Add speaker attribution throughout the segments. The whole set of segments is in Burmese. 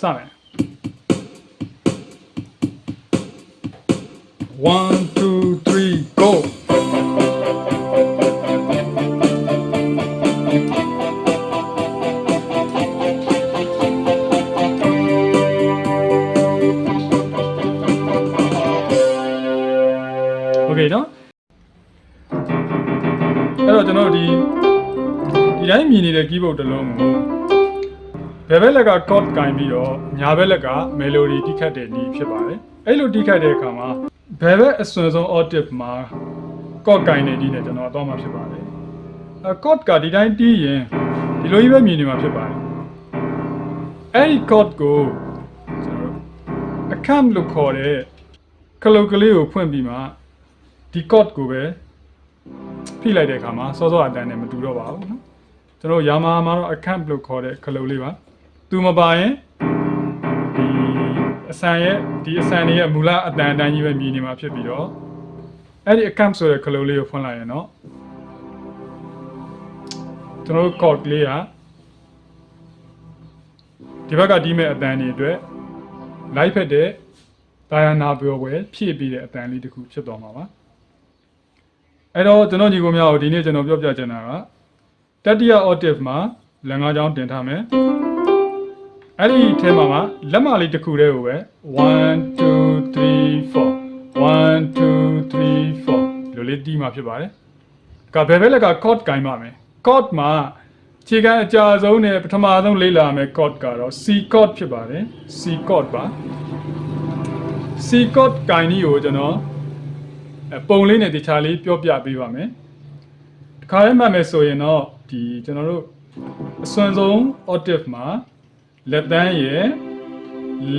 Speaker 1: စမယ် one two three go โอเคเนาะအဲ့တော့ကျွန်တော်တို့ဒီဒီတိုင်းမြင်နေတဲ့ keyboard တစ်လုံးကို ဘယ်ဘက်လက်က chord ကင်ပြီးတော့ညာဘက်လက်က melody တိခတ်တဲ့နည်းဖြစ်ပါတယ်အဲ့လိုတိခတ်တဲ့အခါမှာဘယ်ဘက်အစွန်ဆုံး octave မှာ chord ကင်တဲ့နည်းနဲ့ကျွန်တော်အတော့မှာဖြစ်ပါတယ်အဲ chord ကဒီတိုင်းတီးရင်ဒီလိုကြီးပဲမြင်နေမှာဖြစ်ပါတယ်အဲ့ဒီ chord ကိုကျွန်တော်တို့အခန့်လို့ခေါ်တဲ့ခလုတ်ကလေးကိုဖွင့်ပြီးမှဒီ chord ကိုပဲဖိလိုက်တဲ့အခါမှာစောစောအတန်းနဲ့မတူတော့ပါဘူးနော်ကျွန်တော်ယာမာမှာတော့အခန့်လို့ခေါ်တဲ့ခလုတ်လေးပါ သူမပါရင်ဒီအစံရဲ့ဒီအစံရဲ့မူလအတန်းအတန်းကြီးပဲမြည်နေမှာဖြစ်ပြီးတော့အဲ့ဒီအခန့်ဆိုတဲ့ခလုတ်လေးကိုဖွင့်လိုက်ရင်တော့ကျွန်တော်တို့ chord လေးကဒီဘက်ကဒီမဲ့အတန်းတွေအတွက် live ဖက်တဲ့တာယာနာပြောပွဲဖြည့်ပြီးတဲ့အတန်းလေးတစ်ခုဖြစ်သွားမှာပါအဲ့တော့ကျွန်တော်ညီကိုများကိုဒီနေ့ကျွန်တော်ပြောပြချင်တာကတတိယ octave မှာလက်ငါးချောင်းတင်ထားမယ် အဲ့ဒီထဲမှာမှာလက်မလေးတစ်ခုတည်းကိုပဲ1 2 3 4 1 2 3 4လိုလေးတီးမှာဖြစ်ပါတယ်ကဘယ်ဘက်လက်က chord ကင်ပါမယ် chord မှာခြေကန်အကြာဆုံးနဲ့ပထမဆုံးလေ့လာမယ် chord ကတော့ C chord ဖြစ်ပါတယ် C chord ပါ C chord ကင်ကြီးကိုကျွန်တော်အပုံလေးနဲ့တခြားလေးပြောပြပေးပါမယ်။တစ်ခါလေးမှတ်မယ်ဆိုရင်တော့ဒီကျွန်တော်တို့အစွမ်းဆုံး octave မှာ လက်တန်းရယ်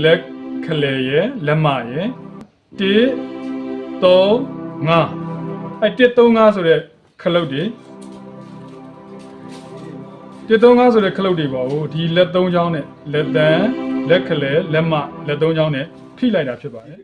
Speaker 1: လက်ခလေရယ်လက်မရယ်1 3 5အဲ1 3 5ဆိုတဲ့ခလုတ်တွေ1 3 5ဆိုတဲ့ခလုတ်တွေပါဘူးဒီလက်၃ချောင်းနဲ့လက်တန်းလက်ခလေလက်မလက်၃ချောင်းနဲ့ဖိလိုက်တာဖြစ်ပါတယ်